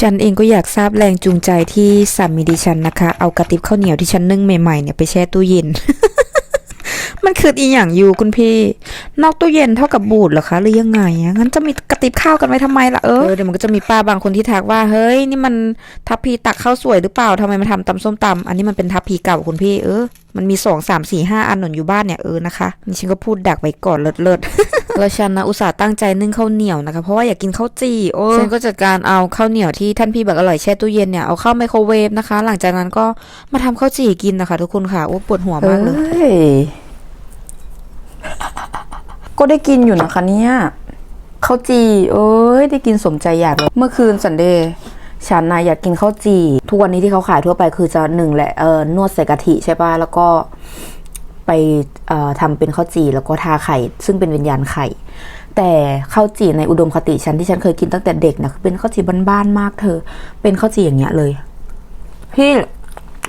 ฉันเองก็อยากทราบแรงจูงใจที่สามีดิฉันนะคะ เอากระติบข้าวเหนียวที่ฉันนึ่งใหม่ๆเนี่ยไปแช่ตู้เย็น มันคืออีหยังอยู่คุณพี่ นอกตู้เย็นเท่ากับบูดเหรอคะหรือยังไงอะงั้นจะมีกระติบข้าวกันไว้ทำไมล่ะเออเดี๋ยวมันก็จะมีป้าบางคนที่ทักว่าเฮ้ยนี่มันทัพพีตักข้าวสวยหรือเปล่าทำไมมาทำตำส้มตำอันนี้มันเป็นทัพพีเก่าคุณพี่เออมันมีสองสามสี่ห้าอันหนุนอยู่บ้านเนี่ยเออนะคะนี่ฉันก็พูดดักไว้ก่อนเลิศเลิศ แล้วฉันนะอุตส่าห์ตั้งใจนึ่งข้าวเหนียวนะคะเพราะว่าอยากกินข้าวจี่โอ้ฉันก็จัดการเอาข้าวเหนียวที่ท่านพี่บอกอร่อยแช่ตู้เย็นเนี่ยเอาเข้าไมโครเวฟนะคะ หลังจากนั้นก็มาทำข้าวจี่กินนะคะ ทุกคนค่ะโอ้ปวดหัวมากเลยเอ้ยก็ได้กินอยู่นะคะเนี่ยข้าวจีเอ้ยได้กินสมใจอยากเลยเมื่อคืนสันเดย์ฉันนะอยากกินข้าวจีทุกวันนี้ที่เขาขายทั่วไปคือจะหนึ่งแหละเออนวดใส่กะทิใช่ป่ะแล้วก็ ไปเอ่อทำเป็นข้าวจีแล้วก็ทาไข่ ซึ่งเป็นวิญญาณไข่ แต่ข้าวจีในอุดมคติฉันที่ฉันเคยกินตั้งแต่เด็กนะคือเป็นข้าวจีบ้านๆมากเธอ เป็นข้าวจีอย่างเงี้ยเลยพี่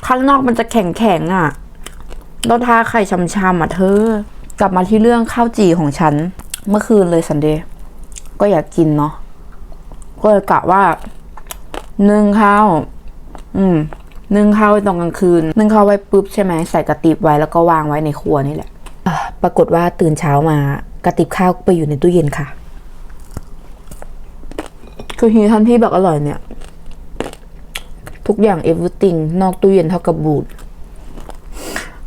ข้างนอกมันจะแข็งๆอะเราทาไข่ช้ำๆอะเธอ กลับมาที่เรื่องข้าวจี่ของฉัน เมื่อคืนเลยสันเดย์ก็อยากกินเนาะก็เลยกะว่านึ่งข้าว อืม นึ่งข้าวไว้ตอนกลางคืน นึ่งข้าวไว้ปุ๊บใช่ไหมใส่กระติบไว้แล้วก็วางไว้ในครัวนี่แหละปรากฏว่าตื่นเช้ามากระติบข้าวไปอยู่ในตู้เย็นค่ะ คือฮีท่านพี่บอกอร่อยเนี่ย ทุกอย่าง everything นอกตู้เย็นเท่ากับบูด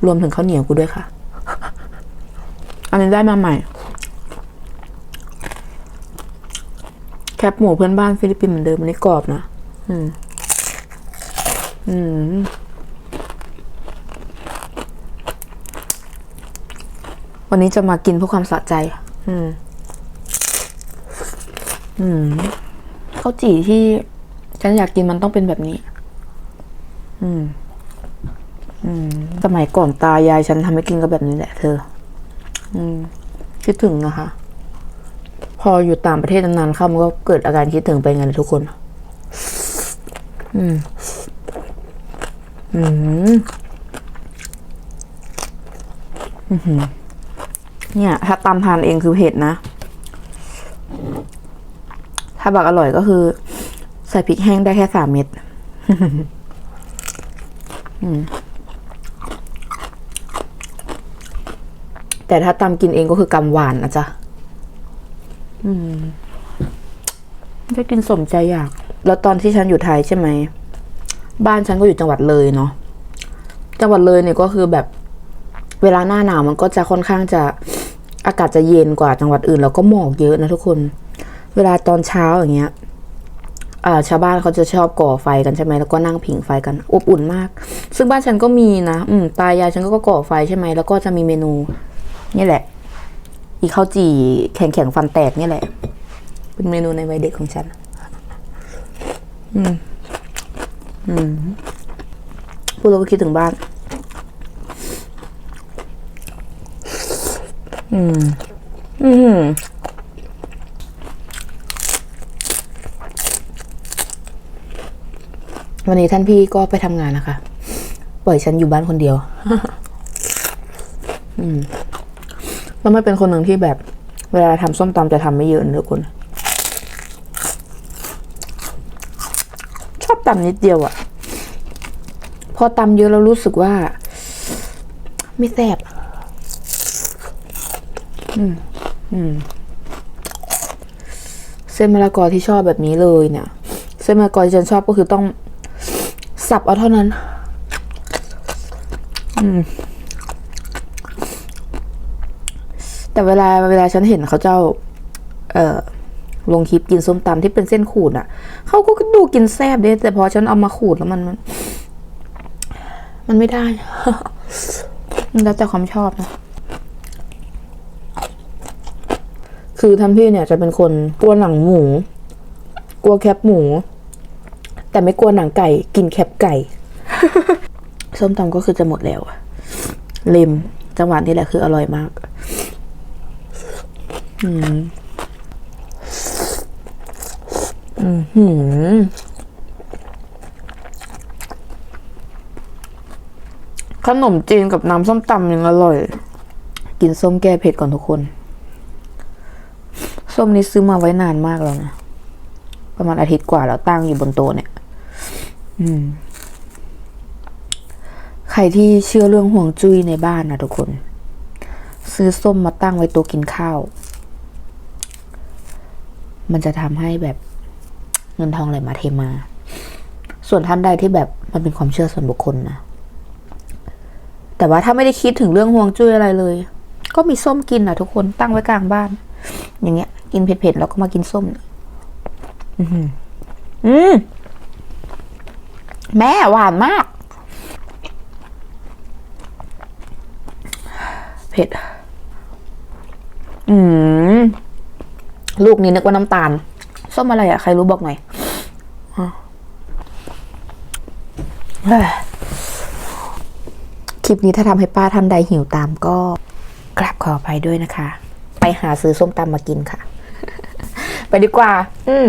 รวมถึงข้าวเหนียวกูด้วยค่ะ อันนี้ได้มาใหม่ แคปหมูเพื่อนบ้านฟิลิปปินส์เหมือนเดิมอันนี้กรอบนะ อืม อืมวันนี้จะมากินเพื่อความสะใจ อืม อืมข้าวจี่ที่ฉันอยากกินมันต้องเป็นแบบนี้ อืม อืม สมัยก่อนตายายฉันทำให้กินก็แบบนี้แหละเธอ อืม คิดถึงนะคะ พออยู่ต่างประเทศนานๆเข้ามันก็เกิดอาการคิดถึงไปไงเลยทุกคน อืม อืมเนี่ย ถ้าตำทานเองคือเผ็ดนะ ถ้าบักอร่อยก็คือ ใส่พริกแห้งได้แค่สามเม็ดแต่ถ้าตำกินเองก็คือกำหวานนะจ๊ะอืมได้กินสมใจอยาก แล้วตอนที่ฉันอยู่ไทยใช่ไหม บ้านฉันก็อยู่จังหวัดเลยเนาะจังหวัดเลยเนี่ยก็คือแบบเวลาหน้าหนาวมันก็จะค่อนข้างจะอากาศจะเย็นกว่าจังหวัดอื่น แล้วก็หมอกเยอะนะทุกคน เวลาตอนเช้าอย่างเงี้ยชาวบ้านเขาจะชอบก่อไฟกันใช่ไหมแล้วก็นั่งผิงไฟกันอบอุ่นมาก ซึ่งบ้านฉันก็มีนะอืมตายายฉันก็ก่อไฟใช่ไหมแล้วก็จะมีเมนู นี่แหละ อีข้าวจี่แข็งแข็งฟันแตกนี่แหละ เป็นเมนูในวัยเด็กของฉัน อืม พูดแล้วก็คิดถึงบ้าน อืม อืมวันนี้ท่านพี่ก็ไปทำงานนะคะ ปล่อยฉันอยู่บ้านคนเดียว อืม แล้วไม่เป็นคนหนึ่งที่แบบ เวลาทำส้มตำจะทำไม่เยอะนะทุกคน ชอบ ตำนิดเดียวอะพอตำเยอะแล้วรู้สึกว่า ไม่แซ่บอืมอืมเส้นมะละกอที่ชอบแบบนี้เลยเนี่ย เส้นมะละกอที่ฉันชอบก็คือต้อง สับเอาเท่านั้น อืม แต่เวลาเวลาฉันเห็นเขาเจ้า เอ่อ ลงคลิปกินส้มตำที่เป็นเส้นขูดอะเขาก็ดูกินแซ่บเด้แต่พอฉันเอามาขูดแล้วมันมัน มันไม่ได้แล้วแต่ความชอบนะคือท่านพี่เนี่ยจะเป็นคนกลัวหนังหมู กลัวแคบหมู แต่ไม่กลัวหนังไก่ กินแคบไก่ ส้มตำก็คือจะหมดแล้วอะเลมจังหวะนี้แหละคืออร่อยมาก อืม อืมขนมจีนกับน้ำส้มตำยังอร่อย กินส้มแก้เผ็ดก่อนทุกคน ส้มนี้ซื้อมาไว้นานมากแล้วนะ ประมาณอาทิตย์กว่าแล้วตั้งอยู่บนโต๊ะเนี่ย อืม ใครที่เชื่อเรื่องห่วงจุ้ยในบ้านนะทุกคน ซื้อส้มมาตั้งไว้ต๊ะกินข้าว มันจะทำให้แบบ เงินทองไหลมาเทมา ส่วนท่านใดที่แบบมันเป็นความเชื่อส่วนบุคคลนะ แต่ว่าถ้าไม่ได้คิดถึงเรื่องห่วงจุ้ยอะไรเลย ก็มีส้มกินนะทุกคนตั้งไว้กลางบ้าน อย่างเงี้ย กินเผ็ดๆแล้วก็มากินส้ม อือหืออืมแม่หวานมาก เผ็ด อืม ลูกนี้นึกว่าน้ำตาล ส้มอะไรอะใครรู้บอกหน่อยอะเฮ้ย คลิปนี้ถ้าทำให้ป้าท่านใดหิวตามก็กราบขออภัยด้วยนะคะ ไปหาซื้อส้มตำมากินค่ะ ไปดีกว่า อืม